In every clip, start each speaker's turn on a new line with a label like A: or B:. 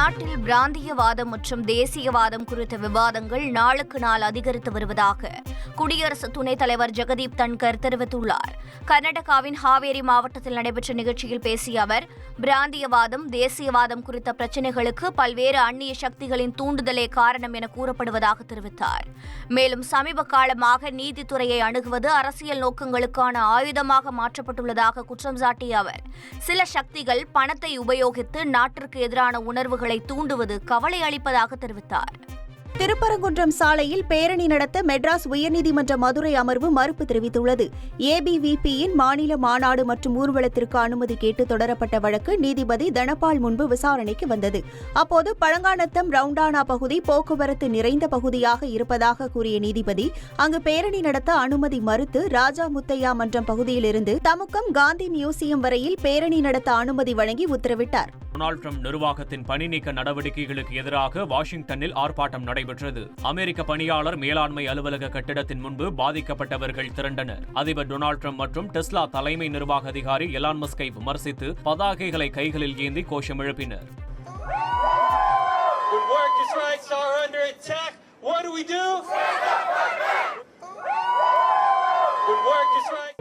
A: நாட்டில் பிராந்தியவாதம் மற்றும் தேசியவாதம் குறித்த விவாதங்கள் நாளுக்கு நாள் அதிகரித்து வருவதாக குடியரசு துணைத் தலைவர் ஜெகதீப் தன்கர் தெரிவித்துள்ளார். கர்நாடகாவின் ஹாவேரி மாவட்டத்தில் நடைபெற்ற நிகழ்ச்சியில் பேசிய அவர் பிராந்தியவாதம் தேசியவாதம் குறித்த பிரச்சினைகளுக்கு பல்வேறு அந்நிய சக்திகளின் தூண்டுதலே காரணம் என கூறப்படுவதாக தெரிவித்தார். மேலும் சமீப காலமாக நீதித்துறையை அணுகுவது அரசியல் நோக்கங்களுக்கான ஆயுதமாக மாற்றப்பட்டுள்ளதாக குற்றம் சாட்டிய அவர் சில சக்திகள் பணத்தை உபயோகித்து நாட்டிற்கு எதிரான உணர்வுகளை தூண்டுவது கவலை அளிப்பதாக தெரிவித்தார்.
B: திருப்பரங்குன்றம் சாலையில் பேரணி நடத்த மெட்ராஸ் உயர்நீதிமன்ற மதுரை அமர்வு மறுப்பு தெரிவித்துள்ளது. ஏபிவிபியின் மாநில மாநாடு மற்றும் ஊர்வலத்திற்கு அனுமதி கேட்டு தொடரப்பட்ட வழக்கு நீதிபதி தனபால் முன்பு விசாரணைக்கு வந்தது. அப்போது பழங்கானத்தம் ரவுண்டானா பகுதி போக்குவரத்து நிறைந்த பகுதியாக இருப்பதாக கூறிய நீதிபதி அங்கு பேரணி நடத்த அனுமதி மறுத்து ராஜா முத்தையா மன்றம் பகுதியிலிருந்து தமுக்கம் காந்தி மியூசியம் வரையில் பேரணி நடத்த அனுமதி வழங்கி உத்தரவிட்டார்.
C: டொனால்ட் ட்ரம்ப் நிர்வாகத்தின் பணி நீக்க நடவடிக்கைகளுக்கு எதிராக வாஷிங்டனில் ஆர்ப்பாட்டம் நடைபெற்றது. அமெரிக்க பணியாளர் மேலாண்மை அலுவலக கட்டிடத்தின் முன்பு பாதிக்கப்பட்டவர்கள் திரண்டனர். அதிபர் டொனால்ட் ட்ரம்ப் மற்றும் டெஸ்லா தலைமை நிர்வாக அதிகாரி எலான் மஸ்கை விமர்சித்து பதாகைகளை கைகளில் ஏந்தி கோஷம் எழுப்பினர்.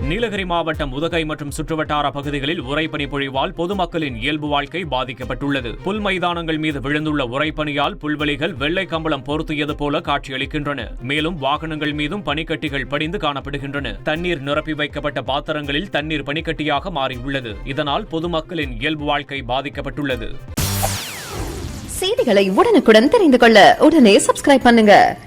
C: நீலகிரி மாவட்டம் உதகை மற்றும் சுற்றுவட்டார பகுதிகளில் உறைபனி பொழிவால் பொதுமக்களின் இயல்பு வாழ்க்கை பாதிக்கப்பட்டுள்ளது. புல் மைதானங்கள் மீது விழுந்துள்ள உறைபனியால் புல்வெளிகள் வெள்ளை கம்பளம் பொருத்தியது போல காட்சியளிக்கின்றன. மேலும் வாகனங்கள் மீதும் பனிக்கட்டிகள் படிந்து காணப்படுகின்றன. தண்ணீர் நிரப்பி வைக்கப்பட்ட பாத்திரங்களில் தண்ணீர் பனிக்கட்டியாக மாறியுள்ளது. இதனால் பொதுமக்களின் இயல்பு வாழ்க்கை பாதிக்கப்பட்டுள்ளது.
D: செய்திகளை உடனுக்குடன் தெரிந்து கொள்ள உடனே சப்ஸ்கிரைப் பண்ணுங்க.